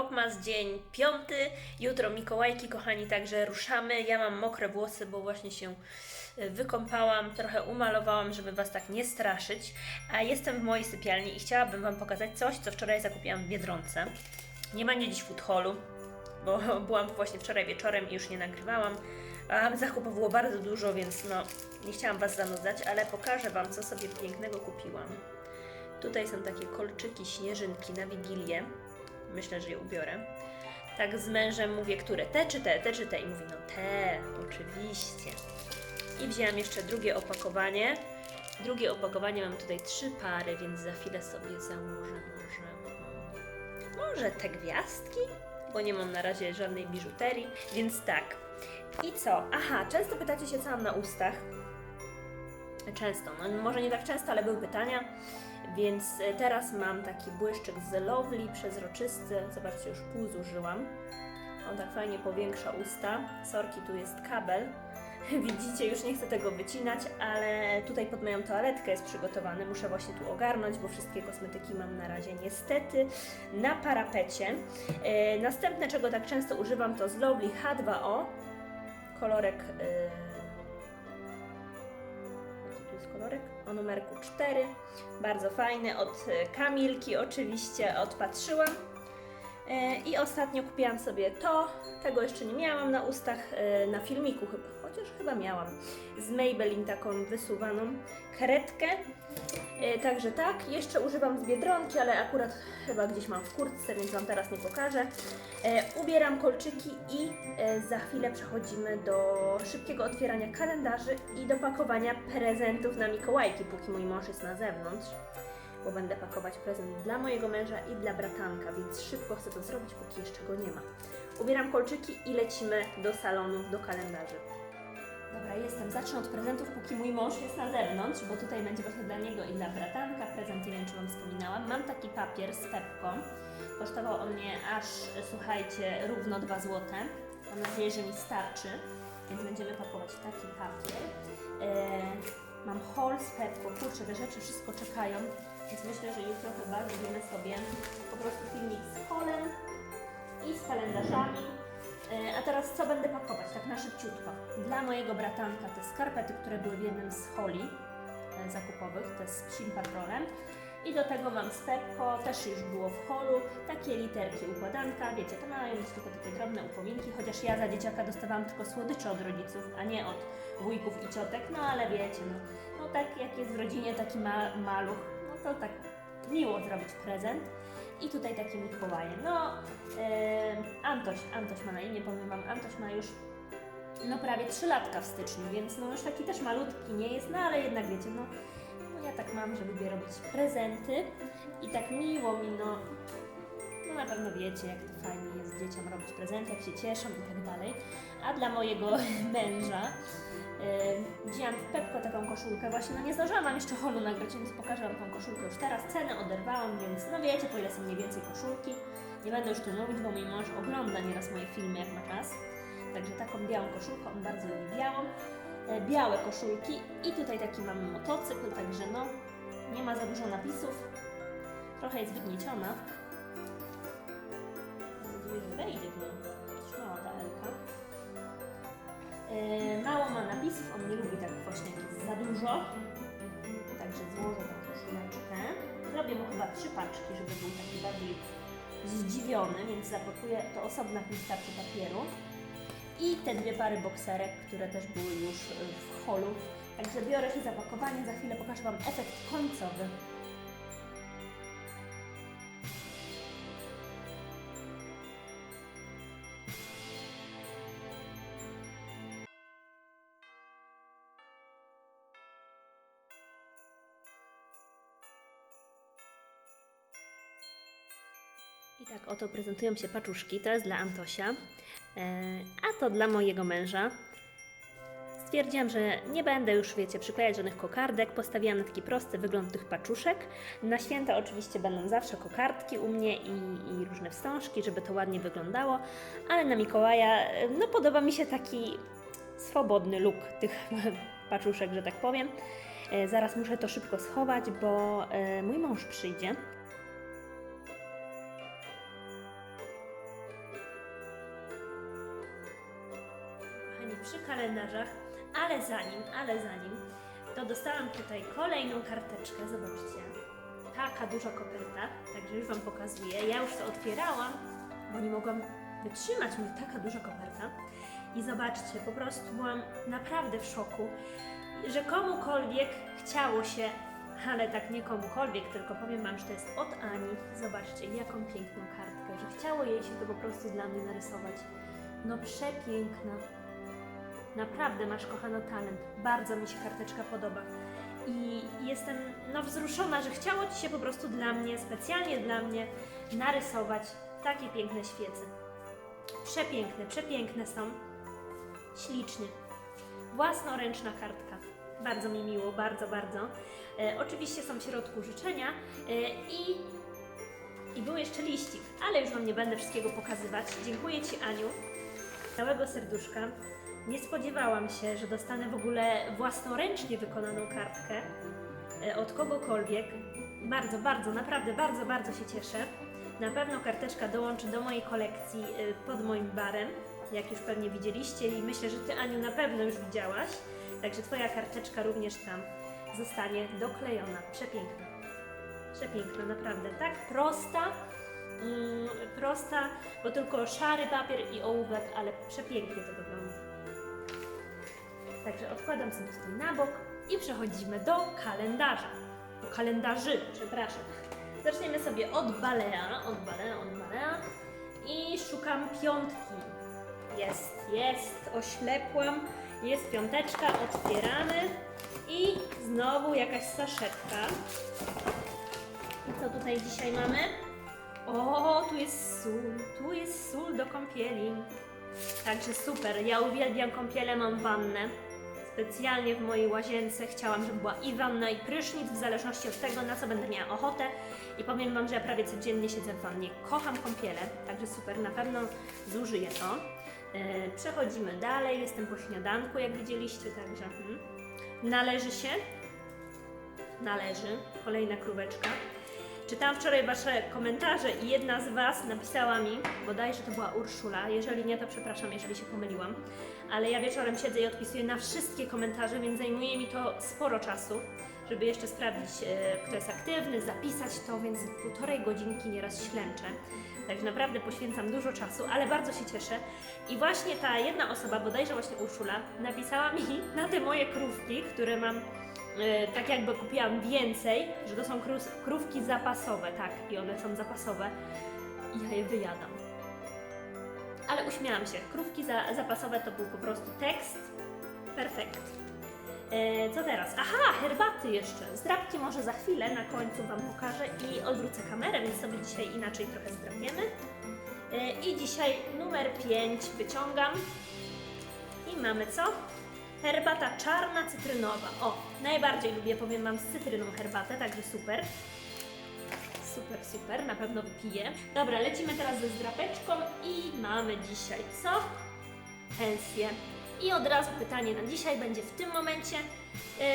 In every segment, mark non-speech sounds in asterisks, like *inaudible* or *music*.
Vlogmas dzień piąty. Jutro Mikołajki, kochani, także ruszamy. Ja mam mokre włosy, bo właśnie się y, wykąpałam, trochę umalowałam, żeby Was tak nie straszyć. A jestem w mojej sypialni i chciałabym Wam pokazać coś, co wczoraj zakupiłam w Biedronce. Nie będzie dziś food bo *laughs* byłam właśnie wczoraj wieczorem i już nie nagrywałam. A zakupów było bardzo dużo, więc no nie chciałam Was zanudzać, ale pokażę Wam, co sobie pięknego kupiłam. Tutaj są takie kolczyki, śnieżynki na Wigilię. Myślę, że je ubiorę. Tak z mężem mówię, które? Te czy te? Te czy te? I mówi, no te, oczywiście. I wzięłam jeszcze drugie opakowanie. Drugie opakowanie mam tutaj trzy pary, więc za chwilę sobie założę może. Może te gwiazdki? Bo nie mam na razie żadnej biżuterii, więc tak. I co? Aha, często pytacie się, co mam na ustach. Często, no może nie tak często, ale były pytania. Więc e, teraz mam taki błyszczyk z Lovely, przezroczysty. Zobaczcie, już pół zużyłam. On tak fajnie powiększa usta. Sorki, tu jest kabel. *laughs* Widzicie, już nie chcę tego wycinać, ale tutaj pod moją toaletkę jest przygotowany. Muszę właśnie tu ogarnąć, bo wszystkie kosmetyki mam na razie niestety na parapecie. E, następne, czego tak często używam, to z Lovely H2O. Kolorek... Jest kolorek? O numerku 4. Bardzo fajny. Od e, Kamilki oczywiście odpatrzyłam. E, I ostatnio kupiłam sobie to. Tego jeszcze nie miałam na ustach, e, na filmiku chyba, chociaż chyba miałam. Z Maybelline taką wysuwaną kredkę. E, Także tak, jeszcze używam z Biedronki, ale akurat chyba gdzieś mam w kurtce, więc Wam teraz nie pokażę. E, ubieram kolczyki i e, za chwilę przechodzimy do szybkiego otwierania kalendarzy i do pakowania prezentów na Mikołajki, póki mój mąż jest na zewnątrz, bo będę pakować prezent dla mojego męża i dla bratanka, więc szybko chcę to zrobić, póki jeszcze go nie ma. Ubieram kolczyki i lecimy do salonu, do kalendarzy. Dobra, jestem. Zacznę od prezentów, póki mój mąż jest na zewnątrz, bo tutaj będzie właśnie dla niego i dla bratanka prezent, nie wiem czy Wam wspominałam. Mam taki papier z pepką. Kosztował on mnie aż, słuchajcie, równo 2 zł. Mam nadzieję, że mi starczy, więc będziemy pakować taki papier. E, mam hol z pepką, kurczę, te rzeczy wszystko czekają, więc myślę, że jutro chyba zrobimy sobie po prostu filmik z holem i z kalendarzami. E, A teraz co będę pakować, tak na szybciutko. Dla mojego bratanka te skarpety, które były w jednym z holi e, zakupowych, te z psim patrolem. I do tego mam z Pepko, też już było w holu, takie literki układanka, wiecie, to mają być tylko takie drobne upominki, chociaż ja za dzieciaka dostawałam tylko słodycze od rodziców, a nie od wujków i ciotek, no ale wiecie, no, no tak jak jest w rodzinie taki ma maluch, no to tak miło zrobić prezent. I tutaj taki Mikołaje. No, e, Antoś, Antoś ma na imię, powiem Wam, Antoś ma już no prawie 3 latka w styczniu, więc no już taki też malutki nie jest, no ale jednak wiecie, no, no ja tak mam, że lubię robić prezenty i tak miło mi, no, no na pewno wiecie, jak to fajnie jest dzieciom robić prezenty, jak się cieszą i tak dalej. A dla mojego *laughs* męża wzięłam w Pepko taką koszulkę, właśnie no nie zdążyłam Wam jeszcze holu nagrać, więc pokażę Wam tą koszulkę już teraz. Cenę oderwałam, więc no wiecie, po ile są mniej więcej koszulki. Nie będę już tu mówić, bo mój mąż ogląda nieraz moje filmy, jak ma czas. Także taką białą koszulkę, on bardzo lubi białą. E, białe koszulki i tutaj taki mamy motocykl, także no nie ma za dużo napisów. Trochę jest wygnieciona. Wejdzie Elka. E, mało ma napisów, on nie lubi tak właśnie za dużo. Także złożę tą koszuleczkę. Zrobię mu chyba trzy paczki, żeby był taki bardziej zdziwiony, więc zapakuję to osobna wystarczy papieru. I te dwie pary bokserek, które też były już w holu. Także biorę się za pakowanie, za chwilę pokażę Wam efekt końcowy. Oto prezentują się paczuszki. To jest dla Antosia, e, a to dla mojego męża. Stwierdziłam, że nie będę już, wiecie, przyklejać żadnych kokardek. Postawiłam na taki prosty wygląd tych paczuszek. Na święta oczywiście będą zawsze kokardki u mnie i, i różne wstążki, żeby to ładnie wyglądało, ale na Mikołaja, e, no podoba mi się taki swobodny look tych *laughs* paczuszek, że tak powiem. E, Zaraz muszę to szybko schować, bo mój mąż przyjdzie. Kalendarzach, ale zanim, ale zanim, to dostałam tutaj kolejną karteczkę, zobaczcie. Taka duża koperta, także już Wam pokazuję. Ja już to otwierałam, bo nie mogłam wytrzymać, mówię, taka duża koperta. I zobaczcie, po prostu byłam naprawdę w szoku, że komukolwiek chciało się, ale tak nie komukolwiek, tylko powiem Wam, że to jest od Ani. Zobaczcie, jaką piękną kartkę, że chciało jej się to po prostu dla mnie narysować. No przepiękna. Naprawdę masz kochano talent. Bardzo mi się karteczka podoba. I jestem no, wzruszona, że chciało Ci się po prostu dla mnie, specjalnie dla mnie, narysować takie piękne świece. Przepiękne, przepiękne są. Ślicznie. Własnoręczna kartka. Bardzo mi miło, bardzo, bardzo. E, oczywiście są w środku życzenia e, i, i był jeszcze liścik, ale już Wam nie będę wszystkiego pokazywać. Dziękuję Ci, Aniu. Całego serduszka. Nie spodziewałam się, że dostanę w ogóle własnoręcznie wykonaną kartkę e, od kogokolwiek. Bardzo, bardzo, naprawdę bardzo, bardzo się cieszę. Na pewno karteczka dołączy do mojej kolekcji e, pod moim barem, jak już pewnie widzieliście i myślę, że Ty Aniu na pewno już widziałaś. Także Twoja karteczka również tam zostanie doklejona. Przepiękna. Przepiękna, naprawdę. Tak prosta, mm, prosta, bo tylko szary papier i ołówek, ale przepięknie to wygląda. Także odkładam sobie tutaj na bok i przechodzimy do kalendarza. Do kalendarzy, przepraszam. Zaczniemy sobie od balea, od balea, od balea i szukam piątki. Jest, jest, oślepłam. Jest piąteczka, otwieramy i znowu jakaś saszetka. I co tutaj dzisiaj mamy? O, tu jest sól, tu jest sól do kąpieli. Także super, ja uwielbiam kąpiele, mam wannę. Specjalnie w mojej łazience chciałam, żeby była i wanna, i prysznic, w zależności od tego, na co będę miała ochotę. I powiem Wam, że ja prawie codziennie siedzę w wannie. Kocham kąpiele, także super, na pewno zużyję to. E, przechodzimy dalej, jestem po śniadanku, jak widzieliście, także hmm. należy się. Należy, kolejna króweczka. Czytałam wczoraj Wasze komentarze i jedna z Was napisała mi, bodajże to była Urszula, jeżeli nie, to przepraszam, jeżeli się pomyliłam, ale ja wieczorem siedzę i odpisuję na wszystkie komentarze, więc zajmuje mi to sporo czasu, żeby jeszcze sprawdzić, e, kto jest aktywny, zapisać to, więc półtorej godzinki nieraz ślęczę. Także naprawdę poświęcam dużo czasu, ale bardzo się cieszę. I właśnie ta jedna osoba, bodajże właśnie Urszula, napisała mi na te moje krówki, które mam tak jakby kupiłam więcej, że to są krówki zapasowe, tak, i one są zapasowe i ja je wyjadam. Ale uśmiałam się, krówki za, zapasowe to był po prostu tekst, perfekt. E, co teraz? Aha, herbaty jeszcze. Zdrabki może za chwilę, na końcu Wam pokażę i odwrócę kamerę, więc sobie dzisiaj inaczej trochę zdrabiemy. E, I dzisiaj numer 5 wyciągam i mamy co? Herbata czarna, cytrynowa. O, najbardziej lubię, powiem Wam, z cytryną herbatę, także super. Super, super, na pewno wypiję. Dobra, lecimy teraz ze zdrapeczką i mamy dzisiaj co? Pensję. I od razu pytanie na dzisiaj będzie w tym momencie. Yy,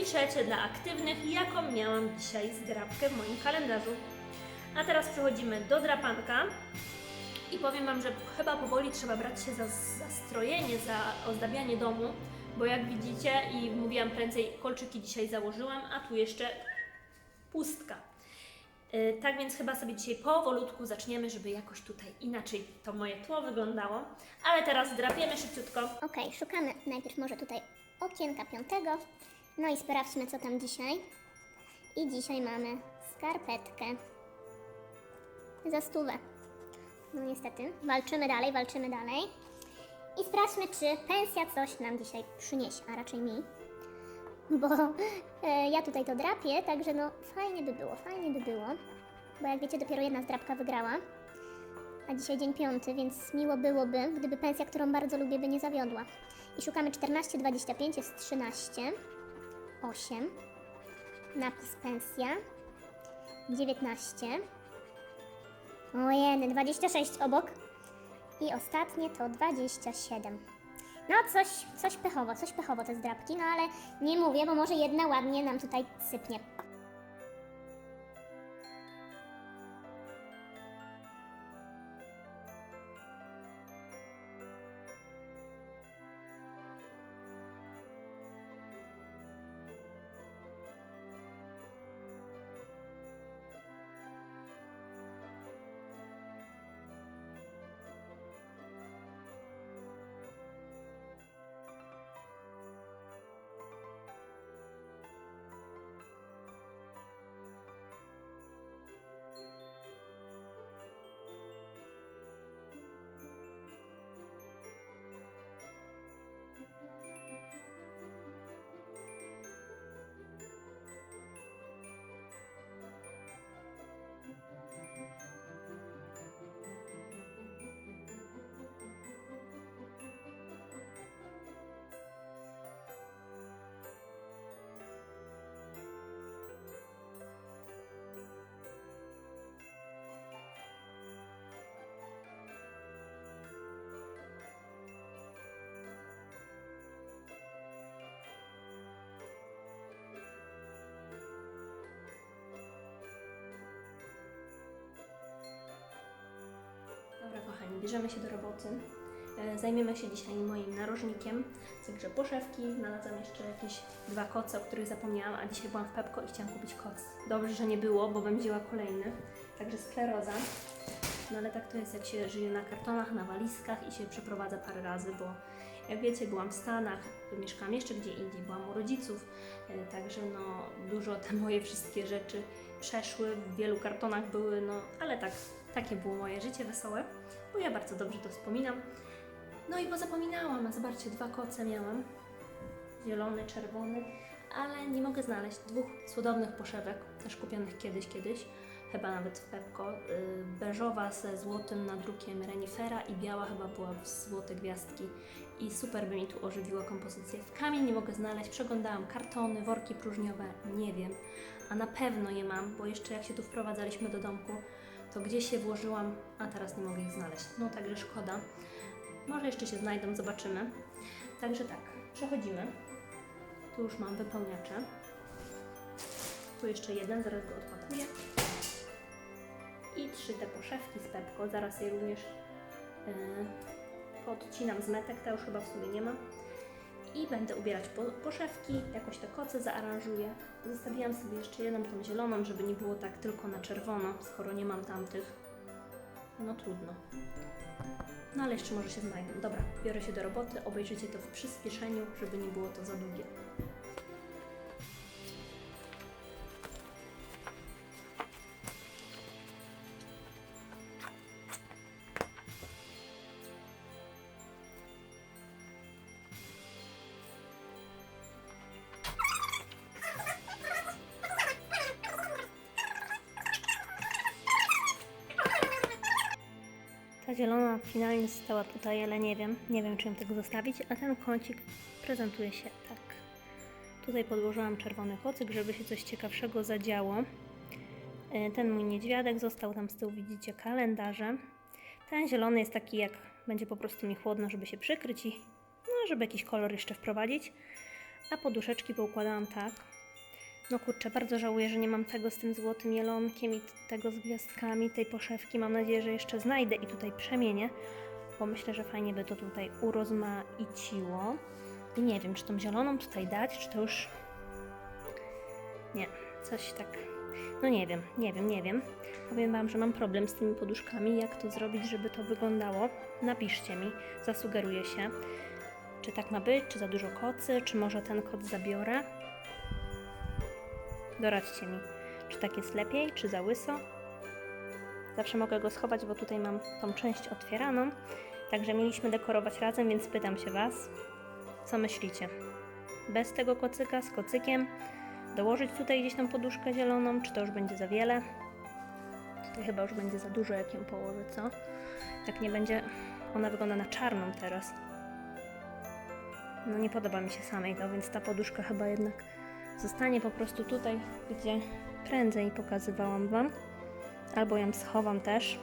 piszecie dla aktywnych, jaką miałam dzisiaj zdrapkę w moim kalendarzu. A teraz przechodzimy do drapanka. I powiem Wam, że chyba powoli trzeba brać się za, strojenie, za ozdabianie domu, bo jak widzicie i mówiłam prędzej, kolczyki dzisiaj założyłam, a tu jeszcze pustka. Yy, tak więc chyba sobie dzisiaj powolutku zaczniemy, żeby jakoś tutaj inaczej to moje tło wyglądało. Ale teraz drapiemy szybciutko. Okej, szukamy najpierw może tutaj okienka piątego. No i sprawdźmy, co tam dzisiaj. I dzisiaj mamy skarpetkę za stówę. No niestety, walczymy dalej, walczymy dalej. I sprawdźmy, czy pensja coś nam dzisiaj przyniesie, a raczej mi. *laughs* Bo e, ja tutaj to drapię, także no fajnie by było, fajnie by było. Bo jak wiecie, dopiero jedna zdrapka wygrała. A dzisiaj dzień piąty, więc miło byłoby, gdyby pensja, którą bardzo lubię, by nie zawiodła. I szukamy 14,25 jest 13, 8, napis pensja, 19, ojej, 26 obok i ostatnie to 27. No coś, coś pechowo, coś pechowo te zdrabki, no ale nie mówię, bo może jedna ładnie nam tutaj sypnie. Bierzemy się do roboty. E, Zajmiemy się dzisiaj moim narożnikiem, także poszewki. Znalazłam jeszcze jakieś dwa koce, o których zapomniałam, a dzisiaj byłam w Pepko i chciałam kupić koc. Dobrze, że nie było, bo bym wzięła kolejny. Także skleroza. No ale tak to jest, jak się żyje na kartonach, na walizkach i się przeprowadza parę razy, bo jak wiecie, byłam w Stanach, mieszkałam jeszcze gdzie indziej, byłam u rodziców, e, także no dużo te moje wszystkie rzeczy przeszły, w wielu kartonach były, no ale tak, takie było moje życie wesołe, bo ja bardzo dobrze to wspominam. No i pozapominałam, a zobaczcie, dwa koce miałam, zielony, czerwony, ale nie mogę znaleźć dwóch cudownych poszewek, też kupionych kiedyś, kiedyś, chyba nawet w Pepko, y, beżowa ze złotym nadrukiem renifera i biała chyba była w złote gwiazdki. I super by mi tu ożywiła kompozycję. W kamień nie mogę znaleźć, przeglądałam. Kartony, worki próżniowe, nie wiem, a na pewno je mam, bo jeszcze jak się tu wprowadzaliśmy do domku, to gdzieś je włożyłam, a teraz nie mogę ich znaleźć. No także szkoda. Może jeszcze się znajdą, zobaczymy. Także tak, przechodzimy. Tu już mam wypełniacze. Tu jeszcze jeden, zaraz go odpakuję. I trzy te poszewki z Pepko, zaraz je również yy, podcinam z metek, te już chyba w sumie nie ma. I będę ubierać po, poszewki, jakoś te koce zaaranżuję. Zostawiłam sobie jeszcze jedną tą zieloną, żeby nie było tak tylko na czerwono, skoro nie mam tamtych. No trudno. No ale jeszcze może się znajdą. Dobra, biorę się do roboty, obejrzyjcie to w przyspieszeniu, żeby nie było to za długie. Zielona finalnie została tutaj, ale nie wiem, nie wiem czy ją tego zostawić, a ten kącik prezentuje się tak. Tutaj podłożyłam czerwony kocyk, żeby się coś ciekawszego zadziało. E, Ten mój niedźwiadek został tam z tyłu, widzicie, kalendarze. Ten zielony jest taki, jak będzie po prostu mi chłodno, żeby się przykryć i no, żeby jakiś kolor jeszcze wprowadzić. A poduszeczki poukładałam tak. No kurczę, bardzo żałuję, że nie mam tego z tym złotym jelonkiem i tego z gwiazdkami, tej poszewki. Mam nadzieję, że jeszcze znajdę i tutaj przemienię, bo myślę, że fajnie by to tutaj urozmaiciło. I nie wiem, czy tą zieloną tutaj dać, czy to już... Nie, coś tak... No nie wiem, nie wiem, nie wiem. Powiem Wam, że mam problem z tymi poduszkami. Jak to zrobić, żeby to wyglądało? Napiszcie mi, zasugeruję się. Czy tak ma być, czy za dużo kocy, czy może ten kot zabiorę? Doradźcie mi, czy tak jest lepiej, czy za łyso. Zawsze mogę go schować, bo tutaj mam tą część otwieraną. Także mieliśmy dekorować razem, więc pytam się Was, co myślicie? Bez tego kocyka, z kocykiem? Dołożyć tutaj gdzieś tą poduszkę zieloną, czy to już będzie za wiele? Tutaj chyba już będzie za dużo, jak ją położę, co? Tak nie będzie... Ona wygląda na czarną teraz. No nie podoba mi się samej to, więc ta poduszka chyba jednak zostanie po prostu tutaj, gdzie prędzej pokazywałam Wam. Albo ją schowam też.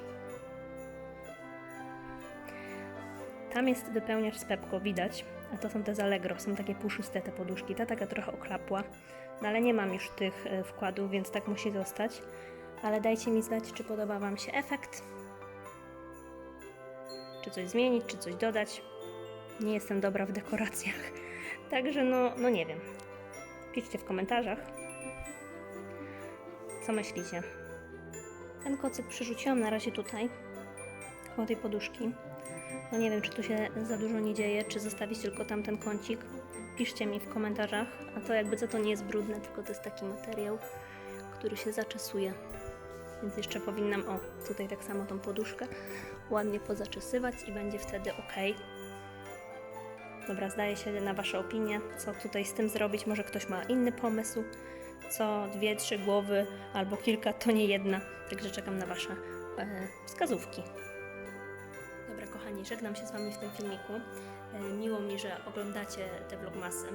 Tam jest wypełniacz z Pepko, widać. A to są te z Allegro, są takie puszyste te poduszki. Ta taka trochę oklapła. No ale nie mam już tych e, wkładów, więc tak musi zostać. Ale dajcie mi znać, czy podoba Wam się efekt. Czy coś zmienić, czy coś dodać. Nie jestem dobra w dekoracjach. *laughs* Także no, no nie wiem. Piszcie w komentarzach, co myślicie. Ten kocyk przerzuciłam na razie tutaj, koło tej poduszki. No nie wiem, czy tu się za dużo nie dzieje, czy zostawić tylko tamten kącik. Piszcie mi w komentarzach, a to jakby co to nie jest brudne, tylko to jest taki materiał, który się zaczesuje. Więc jeszcze powinnam, o, tutaj tak samo tą poduszkę ładnie pozaczesywać i będzie wtedy ok. Dobra, zdaje się na Wasze opinie, co tutaj z tym zrobić. Może ktoś ma inny pomysł. Co dwie, trzy głowy albo kilka, to nie jedna. Także czekam na Wasze e, wskazówki. Dobra, kochani, żegnam się z Wami w tym filmiku. E, miło mi, że oglądacie te vlogmasy,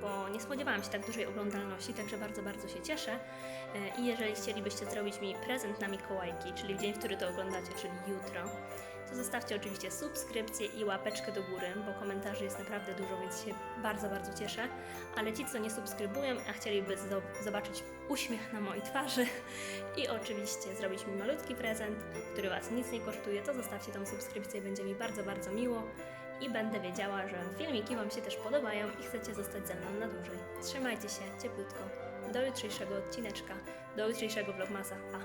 bo nie spodziewałam się tak dużej oglądalności, także bardzo, bardzo się cieszę. E, I jeżeli chcielibyście zrobić mi prezent na Mikołajki, czyli w dzień, w który to oglądacie, czyli jutro, to zostawcie oczywiście subskrypcję i łapeczkę do góry, bo komentarzy jest naprawdę dużo, więc się bardzo, bardzo cieszę. Ale ci, co nie subskrybują, a chcieliby zo- zobaczyć uśmiech na mojej twarzy i oczywiście zrobić mi malutki prezent, który Was nic nie kosztuje, to zostawcie tą subskrypcję, będzie mi bardzo, bardzo miło i będę wiedziała, że filmiki Wam się też podobają i chcecie zostać ze mną na dłużej. Trzymajcie się cieplutko. Do jutrzejszego odcineczka, do jutrzejszego vlogmasa. Pa!